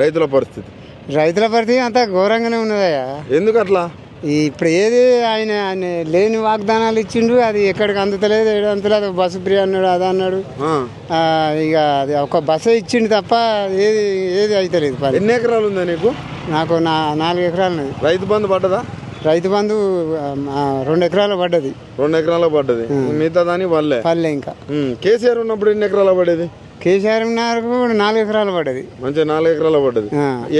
రైతుల పరిస్థితి. రైతుల పరిస్థితి అంతా ఘోరంగానే ఉన్నదయ్యా. ఎందుకు అట్లా ఈ ఇప్పుడు ఏది ఆయన ఆయన లేని వాగ్దానాలు ఇచ్చిండు అది ఎక్కడికి అందుతలేదు ఏడు అందుతలేదు బస్సు ఫ్రీ అన్నాడు అది అన్నాడు. ఇక అది ఒక బస్సు ఇచ్చిండు తప్ప ఏది ఏది అవుతలేదు ఎన్ని ఎకరాలు ఉందా నీకు? నాకు నా నాలుగు ఎకరాలు రైతు బంధు పడ్డదా? రైతు బంధు రెండు ఎకరాలు పడ్డది. రెండు ఎకరాల పడ్డది. మిగతా దాని వల్లే పల్లె ఇంకా. కేసీఆర్ ఉన్నప్పుడు ఎన్ని ఎకరాల పడేది? కేసీఆర్ నాకు కూడా నాలుగు ఎకరాలు పడ్డది. మంచిగా నాలుగు ఎకరాల పడ్డది.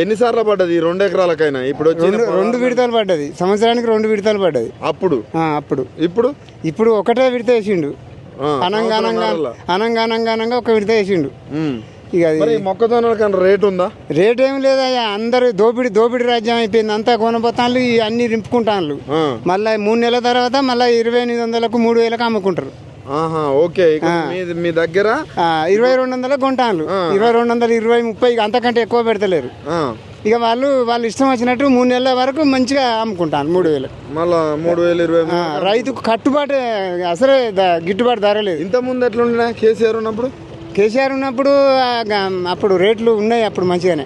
ఎన్నిసార్లు పడ్డది రెండు ఎకరాలకైనా? ఇప్పుడు రెండు విడతలు పడ్డది. సంవత్సరానికి రెండు విడతలు పడ్డది. అప్పుడు? అప్పుడు. ఇప్పుడు? ఇప్పుడు ఒకటే విడత వేసిండు. ఆ, అనంగానంగా సంవత్సరంన్నరలో. అనంగానంగానంగా ఒక విడత వేసిండు. ఇక అది మరి మొక్కజొన్న కన్నా రేట్ ఉందా? రేట్ ఏం లేదయ్యా అందరు దోపిడి దోపిడి రాజ్యం అయిపోయింది. అంతా కొనబోతాన్లు ఈ అన్ని రింపుకుంటాన్లు. మళ్ళీ మూడు నెలల తర్వాత మళ్ళీ ఇరవై ఎనిమిది వందలకు మూడు వేలకు అమ్ముకుంటారు. ఆహా ఓకే. ఇక మీ దగ్గర? ఇరవై రెండు వందలకు కొంటాన్లు. ఇరవై రెండు వందలు ఇరవై ముప్పై అంతకంటే ఎక్కువ పెడతలేరు. ఇక వాళ్ళు వాళ్ళు ఇష్టం వచ్చినట్టు మూడు నెలల వరకు మంచిగా అమ్ముకుంటాను మూడు వేలు. మళ్ళా మూడు వేలు ఇరవై రైతుకు కట్టుబాటు అసలే గిట్టుబాటు ధర లేదు. ఇంత ముందు ఎట్లుండే కేసీఆర్ ఉన్నప్పుడు? కేసీఆర్ ఉన్నప్పుడు అప్పుడు రేట్లు ఉన్నాయి అప్పుడు మంచిగానే.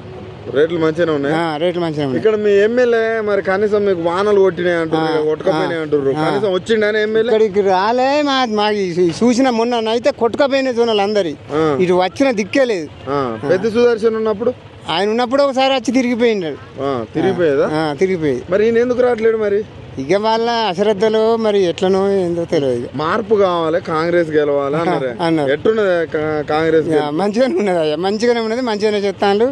రేట్లు మంచిగానే ఉన్నాయి? రేట్లు మంచిగా ఉన్నాయి. ఇక్కడ మీ ఎమ్మెల్యే మరి కనీసం మీకు వానలు కొట్టినాయి అంటారు కొట్టకపోయినాయి అంటారు కనీసం వచ్చిండని ఎమ్మెల్యే? ఇక్కడికి రాలే మా మా ఈ చూసిన మొన్న అయితే కొట్టుకపోయిన జోనలు అందరి. ఇటు వచ్చిన దిక్కే లేదు. పెద్ద సుదర్శన్ ఉన్నప్పుడు? ఆయన ఉన్నప్పుడు ఒకసారి వచ్చి తిరిగిపోయిండాడు ఆ, తిరిగిపోయేదా? తిరిగిపోయి. మరి ఈయన ఎందుకు రావట్లేడు మరి? ఇక వాళ్ళ అశ్రద్ధలో మరి ఎట్లనో ఏందో తెలియదు ఇక. మార్పు కావాలి కాంగ్రెస్ గెలవాలి అన్నారే. కా- కాంగ్రెస్ మంచిగానే ఉన్నది అయ్యా. మంచిగానే ఉన్నది మంచిగానే చెప్తాను.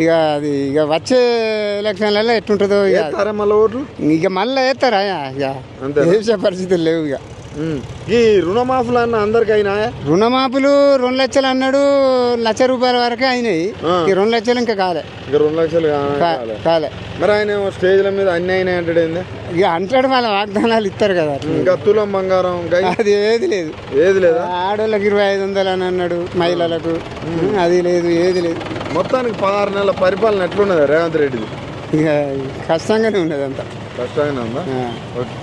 ఇక అది ఇక వచ్చే ఎలక్షన్లలో ఎట్లుంటుందో ఇక. మళ్ళీ ఓట్లు? ఇక మళ్ళీ వేస్తారా ఇక. పరిస్థితులు లేవు ఇక. ఈ రుణమాఫీలు అన్న అందరికి అయినా రుణమాపులు రెండు లక్షలు అన్నాడు లక్ష రూపాయల వరకే అయినాయి. ఈ రెండు లక్షలు ఇంకా కాలే. ఇక రెండు లక్షలు కాలే. మరి ఆయన స్టేజ్ల మీద అన్ని అయినాయి అంటాడు ఏంది? ఇక అంటాడు వాళ్ళ వాగ్దానాలు ఇస్తారు కదా. ఇంకా తులం బంగారం అది ఏది లేదు. ఏది లేదా? ఆడోళ్ళకి ఇరవై ఐదు వందలు అని అన్నాడు మహిళలకు. అది లేదు ఏది లేదు. మొత్తానికి పదహారు నెలల పరిపాలన ఎట్లున్నది రేవంత్ రెడ్డిది? ఇక కష్టంగానే ఉన్నది అంతా కష్టంగా ఉందా